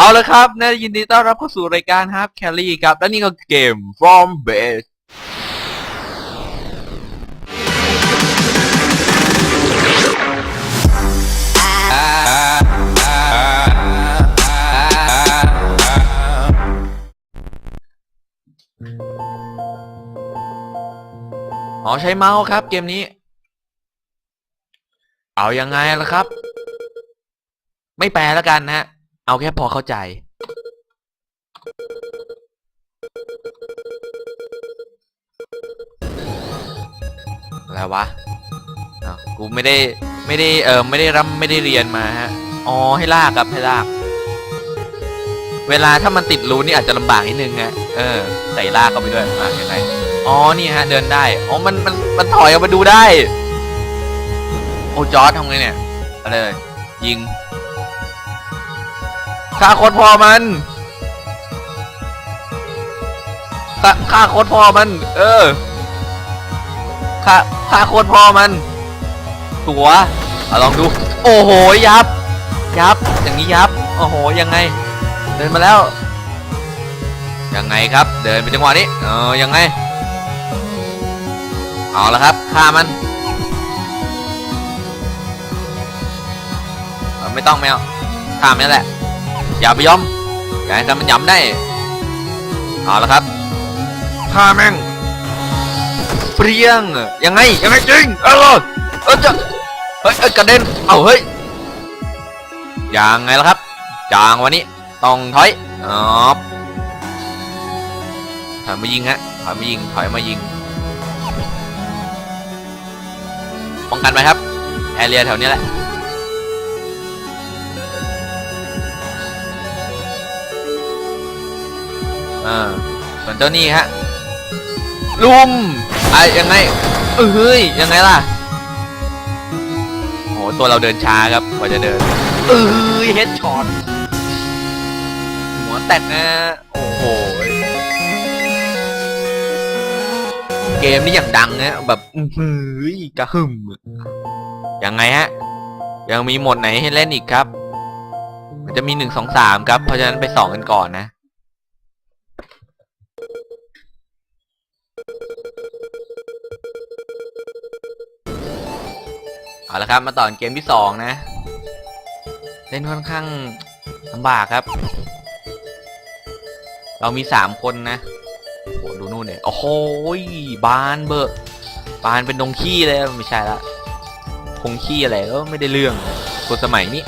เอาละครับนยินดีต้อนรับเข้าสู่รายการครับแคลรี่ครับ และนี่ก็เกม From Base อ๋อใช้เมาส์ครับเกมนี้ เอายังไงล่ะครับ ไม่แปลแล้วกันนะฮะ เอาแค่พอเข้าใจ อะไรวะอ้าวกูไม่ได้ไม่ได้เออไม่ได้รำไม่ได้เรียนมาฮะ อ๋อให้ลากครับให้ลาก เวลาถ้ามันติดรูนี่อาจจะลำบากนิดนึงไงเออใส่ลากเข้าไปด้วยมายังไง อ๋อนี่ฮะ เดินได้ อ๋อมันมันมันถอยออกมาดูได้ โอ้จอร์ดทำไงเนี่ย อะไรเลยยิง ฆ่าโคตรพอมันฆ่าฆ่าโคตรพอมัน เออฆ่าฆ่าโคตรพอมัน ตัวอลองดู โอ้โหยับ ยับ อย่างนี้ยับ โอ้โห ยังไง เดินมาแล้ว ยังไงครับ เดินไปจังหวะนี้ เออ ยังไง เอาละครับฆ่ามันไม่ต้องไม่เอาฆ่ามันนั่นแหละ อย่าไปยอมอย่าให้มันย้ำได้เอาละครับฆ่าแม่งเปรี้ยงยังไงยังไงจริงเออเออจะเฮ้ยเอ้ยกระเด็นเอาเฮ้ยยังไงล่ะครับจางวันนี้ต้องถอยอ๋อถอยมายิงฮะถอยมายิงถอยมายิงป้องกันไว้ครับแอเรียแถวนี้แหละ อ่าส่วนเจ้านี่ฮะลุมไอยังไงเอ้ยยังไงล่ะโอ้โหตัวเราเดินช้าครับกว่าจะเดินเออเฮดช็อตหัวแตกนะโอ้โหเกมนี้อย่างดังนะแบบอือหือกระหึ่มยังไงฮะยังมีหมดไหนให้เล่นอีกครับ มันจะมีหนึ่งสองสามครับ เพราะฉะนั้นไปสองกันก่อนนะ เอาละครับมาต่อเกมที่สองนะ เล่นค่อนข้างลำบากครับ เรามีสามคนนะโอ้ดูนู่นเนี่ยโอ้โหบานเบอร์บานเป็นดงขี้เลยไม่ใช่ละคงขี้อะไรก็ไม่ได้เรื่องคนสมัยนี้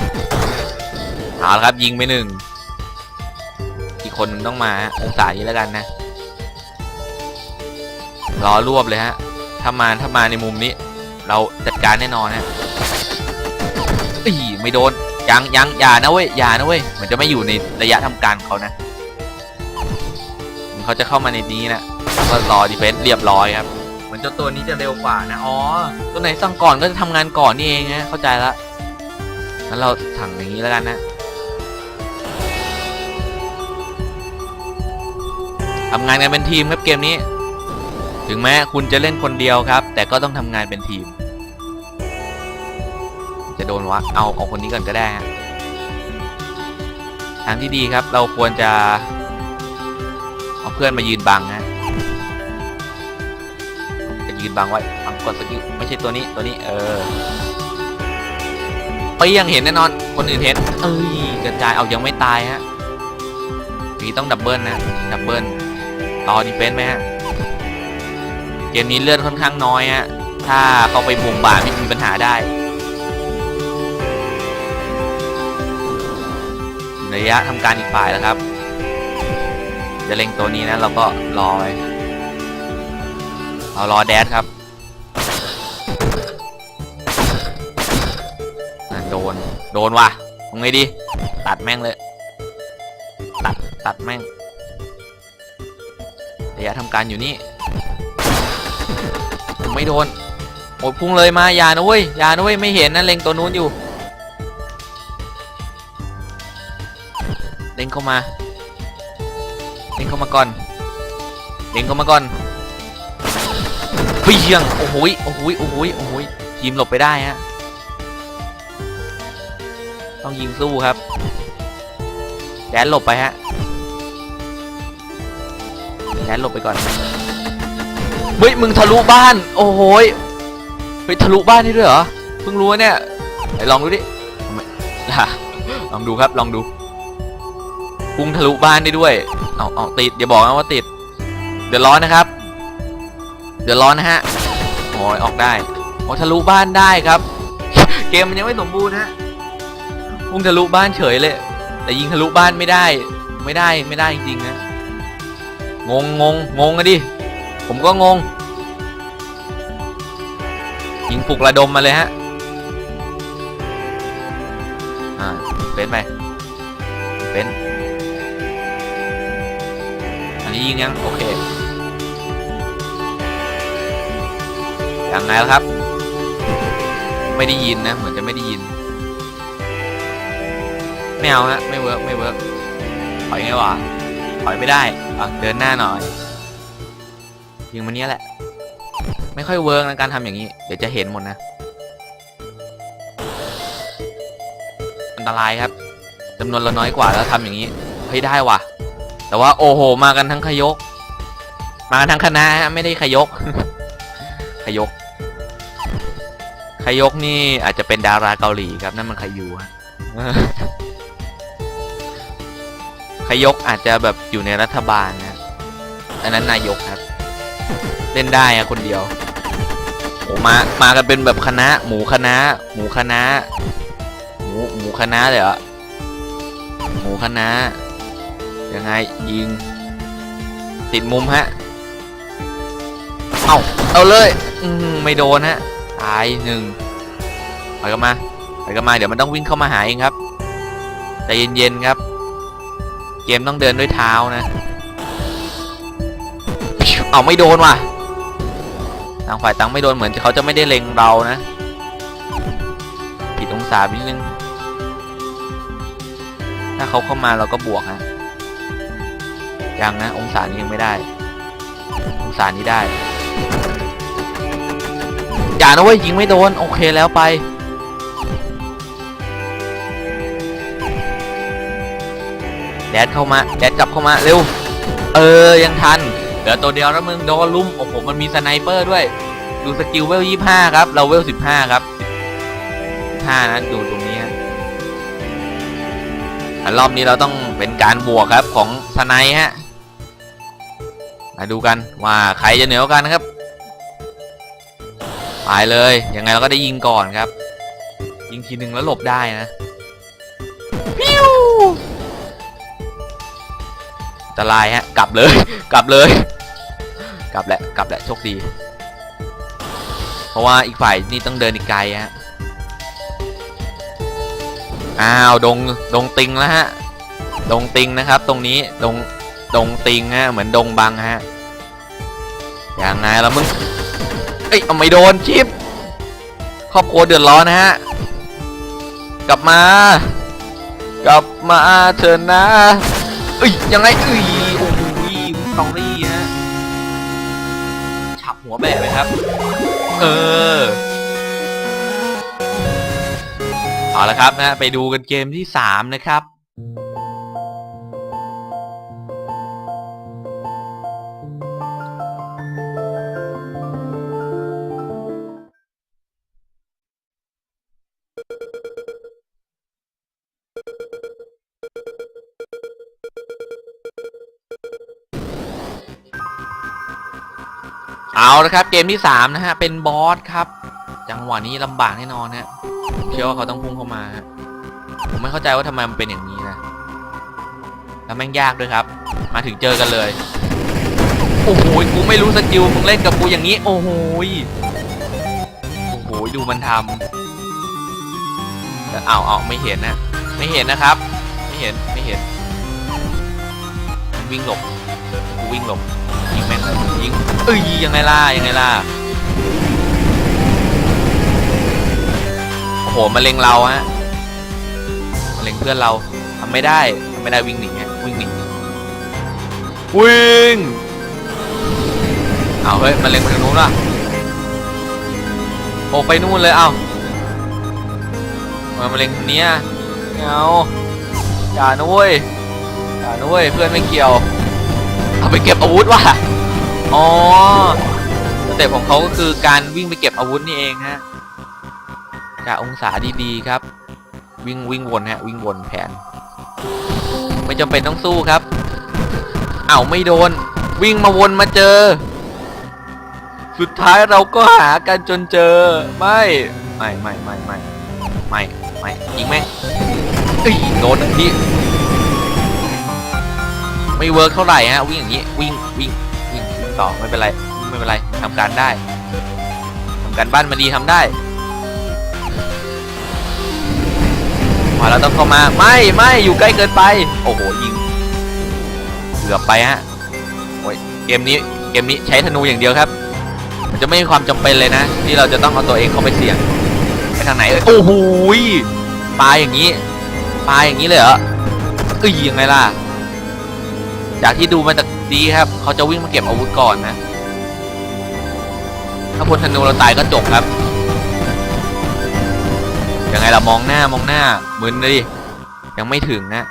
เอาละครับยิงไปหนึ่งอีกคนหนึงต้องมาองศานี้แล้วกันนะรอรวบเลยฮะถ้ามาถ้ามาในมุมนี้ เราจัดการแน่นอนฮะอีไม่โดนยังยังอย่านะเว้ยอย่านะเว้ยเหมือนจะไม่อยู่ในระยะทำการของเขานะเหมือนเขาจะเข้ามาในนี้นะก็รอดีเฟนส์เรียบร้อยครับเหมือนเจ้าตัวนี้จะเร็วกว่านะอ๋อตัวไหนสั่งก่อนก็จะทำงานก่อนนี่เองนะเข้าใจละงั้นเราสั่งอย่างนี้แล้วกันนะทำงานกันเป็นทีมครับเกมนี้ ถึงแม้คุณจะเล่นคนเดียวครับ แต่ก็ต้องทำงานเป็นทีม จะโดนวะเอาเอาคนนี้ก่อนก็ได้ฮะทางที่ดีครับเราควรจะ เอาเพื่อนมายืนบังฮะจะยืนบังไว้บังกดสกิลไม่ใช่ตัวนี้ตัวนี้ เออไปยังเห็นแน่นอน คนอื่นเห็นเอ้ยกระจายเอายังไม่ตายฮะนี่ต้องดับเบิลนะดับเบิลรอดีเฟนส์ไหมฮะเกมนี้เลือดค่อนข้างน้อยฮะถ้าเข้าไปบุ่มบ่าไม่มีปัญหาได้ ระยะทำการอีกฝ่ายแล้วครับ จะเล็งตัวนี้นะเราก็รอไว้เรารอแดดครับโดน โดนว่ะทำไงดี ตัดแม่งเลย ตัด ตัดแม่ง ระยะทำการอยู่นี่ไม่โดน โอ้ยพุ่งเลยมา อย่านะเว้ย อย่านะเว้ย ไม่เห็นนะเล็งตัวนู้นอยู่ เข้ามาเล็งเข้ามาก่อนเล็งเข้ามาก่อนเปียงโอ้โหโอ้โหโอ้โหโอ้โหยทีมหลบไปได้ฮะต้องยิงสู้ครับแดนหลบไปฮะแดนหลบไปก่อนเฮ้ยมึงทะลุบ้าน โอ้โหเฮ้ยทะลุบ้านนี่ด้วยเหรอเพิ่งรู้เนี่ยไหนลองดูดิลองดูครับลองดู พุ่งทะลุบ้านได้ด้วย เอาเอาติดอย่าบอกนะว่าติด เดือดร้อนนะครับ เดือดร้อนนะฮะโอ้ยออกได้โอ้ทะลุบ้านได้ครับ เกมมันยังไม่สมบูรณ์ฮะพุ่งทะลุบ้านเฉยเลย แต่ยิงทะลุบ้านไม่ได้ ไม่ได้ไม่ได้จริงๆนะ งงงงงงอะดิ ผมก็งง ยิงปลุกระดมมาเลยฮะ อ่าเป็นไปเป็น ยิงยัง โอเคยังไงล่ะครับ ไม่ได้ยินนะ เหมือนจะไม่ได้ยิน ไม่เอาฮะ ไม่เวิร์กไม่เวิร์กถอยไงวะถอยไม่ได้อะเดินหน้าหน่อย ยิงมันเนี้ยแหละ ไม่ค่อยเวิร์กในการทำอย่างนี้ เดี๋ยวจะเห็นหมดนะ อันตรายครับจำนวนเราน้อยกว่าแล้วทำอย่างนี้เฮ้ยได้ว่ะ แต่ว่าโอ้โห มากันทั้งขยก มากันทั้งคณะฮะไม่ได้ขยก ขยก ขยกนี่อาจจะเป็นดาราเกาหลีครับนั่นมันขยูฮะขยกอาจจะแบบอยู่ในรัฐบาลนะอันนั้นนายกครับ เล่นได้อะคนเดียวโอ้มามากันเป็นแบบคณะ หมูคณะ หมูคณะ หมูหมูคณะเลยเหรอหมูคณะ ยังไงยิง ติดมุมฮะ เอาเอาเลย อืมไม่โดนฮะ ตายหนึ่งถอยกลับมาถอยกลับมาเดี๋ยวมันต้องวิ่งเข้ามาหาเองครับใจเย็นๆครับ เกมต้องเดินด้วยเท้านะ เอาไม่โดนว่ะต่างฝ่ายต่างไม่โดนเหมือนเขาจะไม่ได้เล็งเรานะ ผิดองศาไปนิดนึง ถ้าเขาเข้ามาเราก็บวกฮะ ยังนะ องศานี้ยังไม่ได้ องศานี้ได้ อย่านะเว้ยยิงไม่โดน โอเคแล้วไป แดดเข้ามา แดดกลับเข้ามาเร็ว เออ ยังทัน เหลือตัวเดียวแล้วมึงโดนลุ่ม โอ้โห มันมีสไนเปอร์ด้วย ดูสกิลเวลยี่ห้าครับ เราเวลสิบห้าครับห้านะดูตรงนี้อันรอบนี้เราต้องเป็นการบวกครับของสไนฮะ มาดูกันว่าใครจะเหนือกว่ากันนะครับไปเลยยังไงเราก็ได้ยิงก่อนครับ ยิงทีหนึ่งแล้วหลบได้นะพิวอันตรายฮะกลับเลย กลับเลย กลับแหละกลับแหละโชคดี เพราะว่าอีกฝ่ายนี่ต้องเดินอีกไกลฮะอ้าวดงดงติงแล้วฮะดงติงนะครับ ตรงนี้ดงดงติงฮะเหมือนดงบังฮะ ยังไงล้วมึง เอ้ยเอาไม่โดนชิปครอบครัวเดือดร้อนนะฮะ กลับมา กลับมาเถอะนะ เอ้ยยังไงเอ้ยโอ้โหตองรี่ฮะฉับหัวแบะเลยครับ เออเอาละครับนะไปดูกันเกมที่สามนะครับ เอาละครับ เกมที่สามนะฮะ เป็นบอสครับ จังหวะนี้ลำบากแน่นอนฮะเชื่อว่าเขาต้องพุ่งเข้ามาฮะผมไม่เข้าใจว่าทำไมมันเป็นอย่างนี้นะแล้วแม่งยากด้วยครับ มาถึงเจอกันเลยโอ้โหกูไม่รู้สกิลมึงเล่นกับกูอย่างนี้ โอ้โหโอ้โหดูมันทำแต่เอาเอาไม่เห็นนะ ไม่เห็นนะครับ ไม่เห็นไม่เห็น วิ่งหลบกูวิ่งหลบ ม่งเลยยิงเอ้ยยังไงล่ะยังไงล่ะโอ้โหมาเล็งเราฮะมาเล็งเพื่อนเราทำไม่ได้ทำไม่ได้วิ่งหนีฮะวิ่งหนีวิ่งเอาเฮ้ยมาเล็งไปทางนู้นล่ะโอ้ไปนู่นเลยเอามามาเล็งทางเนี้ยเอาอย่านะเว้ยอย่านะเว้ยเพื่อนไม่เกี่ยว เอาไปเก็บอาวุธว่ะ อ๋อสเต็ปของเขาก็คือการวิ่งไปเก็บอาวุธนี่เองฮะจากองศาดีๆครับ วิ่งวิ่งวนฮะวิ่งวนแผน ไม่จำเป็นต้องสู้ครับเอ้าไม่โดน วิ่งมาวนมาเจอ สุดท้ายเราก็หากันจนเจอ ไม่ไม่ไม่ไม่ไม่ไม่ไม่ยิงแม่งเอ้ยโดนหนึ่งทีไม่เวิร์กเท่าไหร่ฮะวิ่งอย่างนี้วิ่งวิ่ง งต่อไม่เป็นไรไม่เป็นไรทำการได้ทำการบ้านมาดีทำได้มาแล้วต้องเข้ามาไม่ไม่อยู่ใกล้เกินไป โอ้โหยิงเกือบไปฮะโอ้ยเกมนี้เกมนี้ใช้ธนูอย่างเดียวครับ มันจะไม่มีความจำเป็นเลยนะ ที่เราจะต้องเอาตัวเองเข้าไปเสี่ยงไปทางไหนเอ้ยโอ้โหปลาอย่างนี้ปลาอย่างนี้เลยเหรอเอ้ยยังไงล่ะจากที่ดูมาจาก ดีครับ เขาจะวิ่งมาเก็บอาวุธก่อนนะ ถ้าพลธนูเราตายก็จบครับ ยังไงล่ะมองหน้ามองหน้ามึนเลยยังไม่ถึงนะ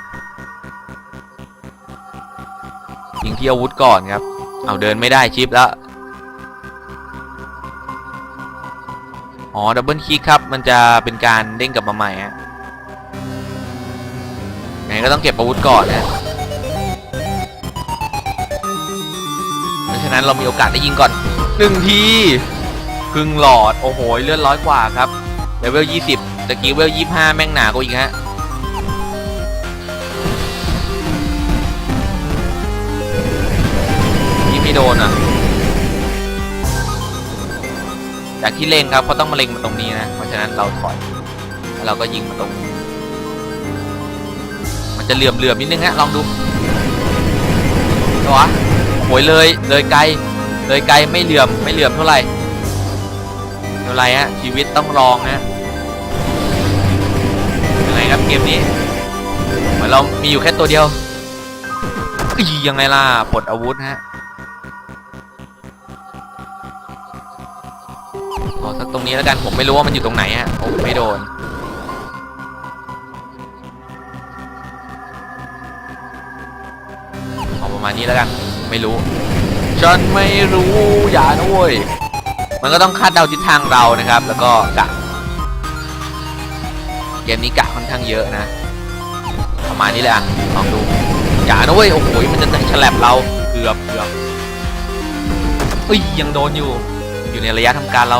ยิงที่อาวุธก่อนครับ เอาเดินไม่ได้ชิปแล้ว อ๋อดับเบิลคลิกครับ มันจะเป็นการเด้งกลับมาใหม่ฮะยังไงก็ต้องเก็บอาวุธก่อนนะะนั้นเรามีโอกาสได้ยิงก่อนหนึ่งทีครึ่งหลอด โอ้โห เลื่อนร้อยกว่าครับเลเวลยี่สิบตะกี้เลเวลยี่ห้าแม่งหนากว่าอีกฮะยิงไม่โดนอะจากที่เล็งครับเขาต้องมาเล็งมาตรงนี้นะ เพราะฉะนั้นเราถอยแล้วเราก็ยิงมาตรงมันจะเหลื่อมเหลื่อมๆนิดนึงฮะลองดูตัวะ หยเลยเลยไกล เลยไกลไม่เหลื่อมไม่เหลื่อมเท่าไหร่เท่าไหร่ฮะชีวิตต้องลองฮะยังไงครับเกมนี้เหมือนเรามีอยู่แค่ตัวเดียวอียังไงล่ะปลดอาวุธฮะขอสักตรงนี้แล้วกันผมไม่รู้ว่ามันอยู่ตรงไหนฮะโอ้ไม่โดนเอาประมาณนี้แล้วกัน ไม่รู้ ฉันไม่รู้อย่านะเว้ยมันก็ต้องคาดเดาทิศทางเรานะครับ แล้วก็กะเกมนี้กะค่อนข้างเยอะนะ ประมาณนี้เลยอะลองดูอย่านะเว้ยโอ้โหมันจะฉลับเราเกือบเกือบเอ้ยยังโดนอยู่ อยู่ในระยะทำการเรา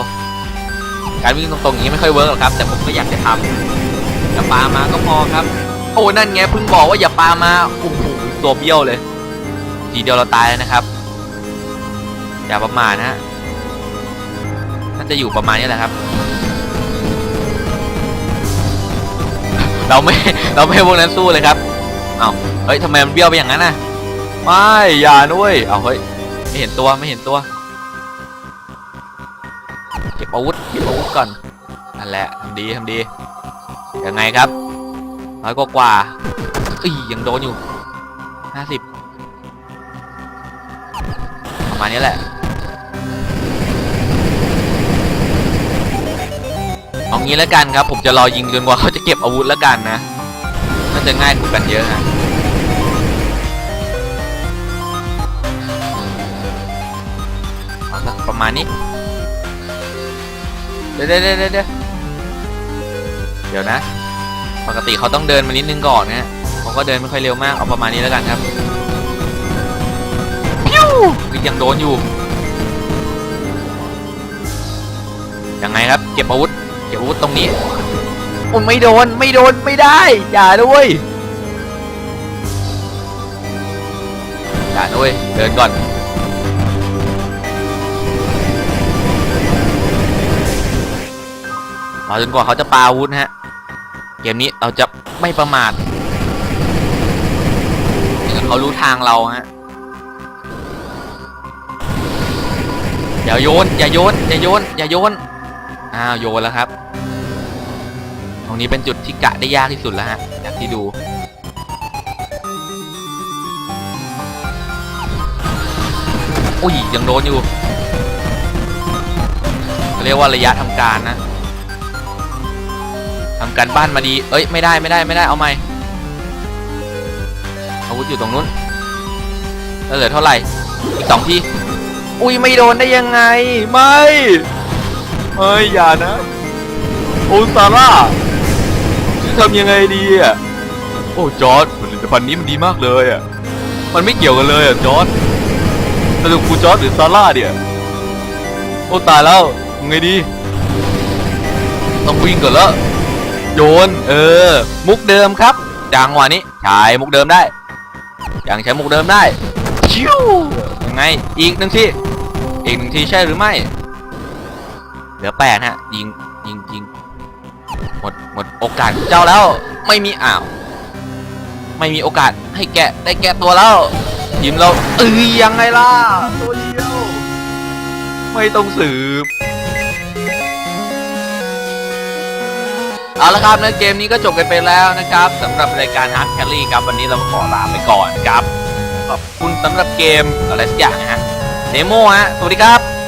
การวิ่งตรงๆอย่างนี้ไม่ค่อยเวิร์กหรอกครับ แต่ผมก็อยากจะทำอย่าปามาก็พอครับ โอ้นั่นไงเพิ่งบอกว่าอย่าปามาโอ้โหตัวเบี้ยวเลย ทีเดียวเราตายแล้วนะครับ อย่าประมาทนะฮะน่าจะอยู่ประมาณนี้แหละครับ เราไม่เราไม่ให้พวกนั้นสู้เลยครับเอา้าเฮ้ยทำไมมันเบี้ยวไปอย่างนั้นน่ะไม่อย่าด้วย เอาเฮ้ยไม่เห็นตัวไม่เห็นตัว เก็บอาวุธเก็บอาวุธก่อนนั่นแหละทำดีทำดียังไงครับร้อยกว่ากว่าอียังโดนอยู่ห้าสิบ มาณนี้แหละ เอางี้แล้วกันครับ ผมจะรอยิงจนกว่าเขาจะเก็บอาวุธแล้วกันนะ น่าจะง่ายกว่ากันเยอะฮะประมาณนี้ เดี๋ยวเดี๋ยวเดี๋ยวเดี๋ยวเดี๋ยวนะ ปกติเขาต้องเดินมานิดนึงก่อนนะเขาก็เดินไม่ค่อยเร็วมาก เอาประมาณนี้แล้วกันครับ ยังโดนอยู่ ยังไงครับ เก็บอาวุธ เก็บอาวุธตรงนี้โอ้ไม่โดน ไม่โดน ไม่ได้ อย่าด้วยอย่าด้วย เดินก่อนรอจนกว่าเขาจะปาอาวุธนะฮะ เกมนี้เราจะไม่ประมาทจนเขารู้ทางเราฮะ อย่าโยน อย่าโยน อย่าโยน อย่าโยน อ้าวโยนแล้วครับ ตรงนี้เป็นจุดที่กะได้ยากที่สุดแล้วฮะ จากที่ดูอุ้ยยังโดนอยู่ เรียกว่าระยะทำการนะทำการบ้านมาดี เอ้ย ไม่ได้ไม่ได้ไม่ได้เอาใหม่อาวุธอยู่ตรงนู้นแล้วเหลือเท่าไหร่อีกสองที อุ้ยไม่โดนได้ยังไง ไม่เฮ้ยอย่านะ โอซาร่าจะทำยังไงดีอะ โอ้จอร์ดผลิตภัณฑ์นี้มันดีมากเลยอะ มันไม่เกี่ยวกันเลยอะจอร์ดสรุปกูจอร์ดหรือซาร่าเนี่ยโอ้ตายแล้วไงดี ต้องวิ่งก่อนแล้วโยน เออ มุกเดิมครับจังหวะนี้ใช้มุกเดิมได้ยังใช้มุกเดิมได้ชิวยังไง อีกหนึ่งที่ อีกหนึ่งทีใช่หรือไม่ เหลือแปดฮะ ยิง ยิงยิงหมด หมดโอกาสของเจ้าแล้ว ไม่มีอ้าว ไม่มีโอกาสให้แกะได้แกะตัวแล้วทีมเราเอ้ยยังไงล่ะ ตัวเดียว ไม่ต้องสืบเอาละครับในเกมนี้ก็จบกันไปแล้วนะครับสำหรับรายการ Hard Carry ครับวันนี้เราขอลาไปก่อนครับ ขอบคุณสำหรับเกมอะไรสักอย่างนะฮะ เดโมฮะสวัสดีครับ